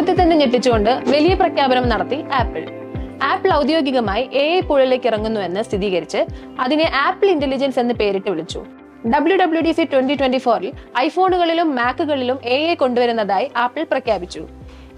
ലോകത്തെ തന്നെ ഞെട്ടിച്ചുകൊണ്ട് വലിയ പ്രഖ്യാപനം നടത്തി ആപ്പിൾ. ആപ്പിൾ ഔദ്യോഗികമായി എ ഐ പുഴയിലേക്ക് ഇറങ്ങുന്നുവെന്ന് സ്ഥിരീകരിച്ച് അതിനെ ആപ്പിൾ ഇന്റലിജൻസ് എന്ന് പേരിട്ട് വിളിച്ചു. W W D C twenty twenty ഫോറിൽ ഐഫോണുകളിലും മാക്കുകളിലും എ ഐ കൊണ്ടുവരുന്നതായി ആപ്പിൾ പ്രഖ്യാപിച്ചു.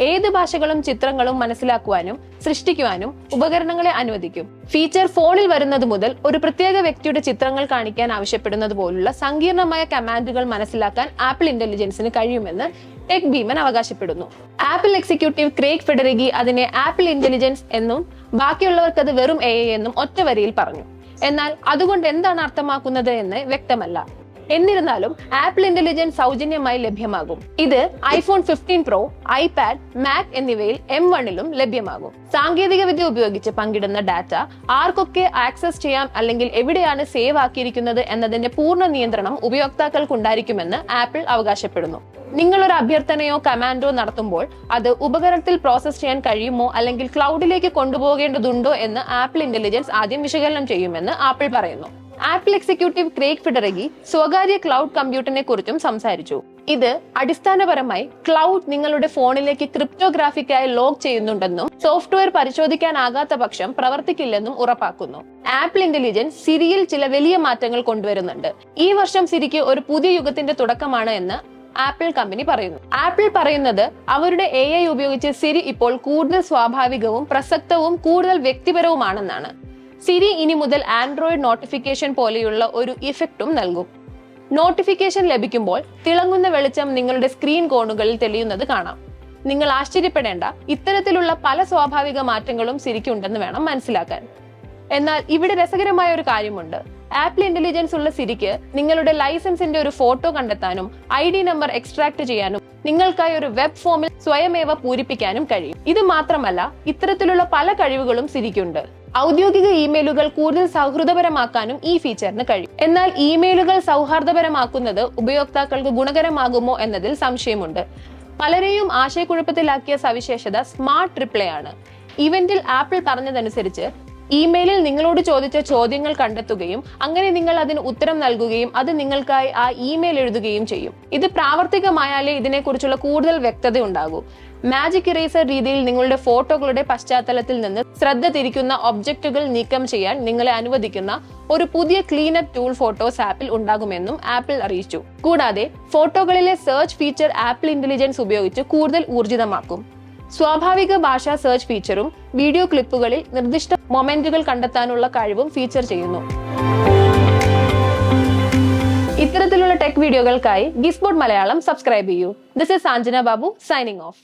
ഏത് ഭാഷകളും ചിത്രങ്ങളും മനസ്സിലാക്കുവാനും സൃഷ്ടിക്കുവാനും ഉപകരണങ്ങളെ അനുവദിക്കും. ഫീച്ചർ ഫോണിൽ വരുന്നത് മുതൽ ഒരു പ്രത്യേക വ്യക്തിയുടെ ചിത്രങ്ങൾ കാണിക്കാൻ ആവശ്യപ്പെടുന്നത് പോലുള്ള സങ്കീർണമായ കമാൻഡുകൾ മനസ്സിലാക്കാൻ ആപ്പിൾ ഇന്റലിജൻസിന് കഴിയുമെന്ന് ടെക് ഭീമൻ അവകാശപ്പെടുന്നു. ആപ്പിൾ എക്സിക്യൂട്ടീവ് ക്രേഗ് ഫെഡറിഗി അതിനെ ആപ്പിൾ ഇന്റലിജൻസ് എന്നും ബാക്കിയുള്ളവർക്ക് അത് വെറും എ എന്നും ഒറ്റ വരിയിൽ പറഞ്ഞു. എന്നാൽ അതുകൊണ്ട് എന്താണ് അർത്ഥമാക്കുന്നത് എന്ന് വ്യക്തമല്ല. എന്നിരുന്നാലും ആപ്പിൾ ഇന്റലിജൻസ് സൗജന്യമായി ലഭ്യമാകും. ഇത് iPhone fifteen pro iPad Mac എന്നിവയിൽ എം വണ്ണിലും ലഭ്യമാകും. സാങ്കേതിക വിദ്യ ഉപയോഗിച്ച് പങ്കിടുന്ന ഡാറ്റ ആർക്കൊക്കെ ആക്സസ് ചെയ്യാം അല്ലെങ്കിൽ എവിടെയാണ് സേവ് ആക്കിയിരിക്കുന്നത് എന്നതിന്റെ പൂർണ നിയന്ത്രണം ഉപയോക്താക്കൾക്കുണ്ടായിരിക്കുമെന്ന് ആപ്പിൾ അവകാശപ്പെടുന്നു. നിങ്ങൾ ഒരു അഭ്യർത്ഥനയോ കമാൻഡോ നടത്തുമ്പോൾ അത് ഉപകരണത്തിൽ പ്രോസസ് ചെയ്യാൻ കഴിയുമോ അല്ലെങ്കിൽ ക്ലൗഡിലേക്ക് കൊണ്ടുപോകേണ്ടതുണ്ടോ എന്ന് ആപ്പിൾ ഇന്റലിജൻസ് ആദ്യം വിശകലനം ചെയ്യുമെന്ന് ആപ്പിൾ പറയുന്നു. ആപ്പിൾ എക്സിക്യൂട്ടീവ് ക്രേഗ് ഫിഡറഗി സ്വകാര്യ ക്ലൗഡ് കമ്പ്യൂട്ടറിനെ കുറിച്ചും സംസാരിച്ചു. ഇത് അടിസ്ഥാനപരമായി ക്ലൗഡ് നിങ്ങളുടെ ഫോണിലേക്ക് ക്രിപ്റ്റോഗ്രാഫിക്കായി ലോഗ് ചെയ്യുന്നുണ്ടെന്നും സോഫ്റ്റ്വെയർ പരിശോധിക്കാനാകാത്ത പക്ഷം പ്രവർത്തിക്കില്ലെന്നും ഉറപ്പാക്കുന്നു. ആപ്പിൾ ഇന്റലിജൻസ് സിരിയിൽ ചില വലിയ മാറ്റങ്ങൾ കൊണ്ടുവരുന്നുണ്ട്. ഈ വർഷം സിരിക്ക് ഒരു പുതിയ യുഗത്തിന്റെ തുടക്കമാണ് എന്ന് ആപ്പിൾ കമ്പനി പറയുന്നു. ആപ്പിൾ പറയുന്നത് അവരുടെ എ ഐ ഉപയോഗിച്ച് സിരി ഇപ്പോൾ കൂടുതൽ സ്വാഭാവികവും പ്രസക്തവും കൂടുതൽ വ്യക്തിപരവുമാണെന്നാണ്. സിരി ഇനി മുതൽ ആൻഡ്രോയിഡ് നോട്ടിഫിക്കേഷൻ പോലെയുള്ള ഒരു ഇഫക്റ്റും നൽകും. നോട്ടിഫിക്കേഷൻ ലഭിക്കുമ്പോൾ തിളങ്ങുന്ന വെളിച്ചം നിങ്ങളുടെ സ്ക്രീൻ കോണുകളിൽ തെളിയുന്നത് കാണാം. നിങ്ങൾ ആശ്ചര്യപ്പെടേണ്ട ഇത്തരത്തിലുള്ള പല സ്വാഭാവിക മാറ്റങ്ങളും സിരിക്കുണ്ടെന്ന് വേണം മനസ്സിലാക്കാൻ. എന്നാൽ ഇവിടെ രസകരമായ ഒരു കാര്യമുണ്ട്. ആപ്പിൾ ഇന്റലിജൻസ് ഉള്ള സിരിക്ക് നിങ്ങളുടെ ലൈസൻസിന്റെ ഒരു ഫോട്ടോ കണ്ടെത്താനും ഐ നമ്പർ എക്സ്ട്രാക്ട് ചെയ്യാനും നിങ്ങൾക്കായി ഒരു വെബ് ഫോമിൽ സ്വയമേവ പൂരിപ്പിക്കാനും കഴിയും. ഇത് മാത്രമല്ല ഇത്തരത്തിലുള്ള പല കഴിവുകളും സിരിക്കുണ്ട്. ഔദ്യോഗിക ഇമെയിലുകൾ കൂടുതൽ സൗഹൃദപരമാക്കാനും ഈ ഫീച്ചറിന് കഴിയും. എന്നാൽ ഇമെയിലുകൾ സൗഹാർദ്ദപരമാക്കുന്നത് ഉപയോക്താക്കൾക്ക് ഗുണകരമാകുമോ എന്നതിൽ സംശയമുണ്ട്. പലരെയും ആശയക്കുഴപ്പത്തിലാക്കിയ സവിശേഷത സ്മാർട്ട് റിപ്ലൈ ആണ്. ഇവന്റിൽ ആപ്പിൾ പറഞ്ഞതനുസരിച്ച് ഇമെയിലിൽ നിങ്ങളോട് ചോദിച്ച ചോദ്യങ്ങൾ കണ്ടെത്തുകയും അങ്ങനെ നിങ്ങൾ അതിന് ഉത്തരം നൽകുകയും അത് നിങ്ങൾക്കായി ആ ഇമെയിൽ എഴുതുകയും ചെയ്യും. ഇത് പ്രാവർത്തികമായാലേ ഇതിനെക്കുറിച്ചുള്ള കൂടുതൽ വ്യക്തത ഉണ്ടാകൂ. മാജിക് ഇറേസർ രീതിയിൽ നിങ്ങളുടെ ഫോട്ടോകളുടെ പശ്ചാത്തലത്തിൽ നിന്ന് ശ്രദ്ധ തിരിക്കുന്ന ഒബ്ജക്റ്റുകൾ നീക്കം ചെയ്യാൻ നിങ്ങളെ അനുവദിക്കുന്ന ഒരു പുതിയ ക്ലീനപ്പ് ടൂൾ ഫോട്ടോസ് ആപ്പിൽ ഉണ്ടാകുമെന്നും ആപ്പിൾ അറിയിച്ചു. കൂടാതെ ഫോട്ടോകളിലെ സെർച്ച് ഫീച്ചർ ആപ്പിൾ ഇന്റലിജൻസ് ഉപയോഗിച്ച് കൂടുതൽ ഊർജിതമാക്കും. സ്വാഭാവിക ഭാഷാ സെർച്ച് ഫീച്ചറും വീഡിയോ ക്ലിപ്പുകളിൽ നിർദ്ദിഷ്ട മൊമെന്റുകൾ കണ്ടെത്താനുള്ള കഴിവും ഫീച്ചർ ചെയ്യുന്നു. ഇത്തരത്തിലുള്ള ടെക് വീഡിയോകൾക്കായി ഗിസ്ബോർഡ് മലയാളം സബ്സ്ക്രൈബ് ചെയ്യൂ. This is Sanjana Babu signing off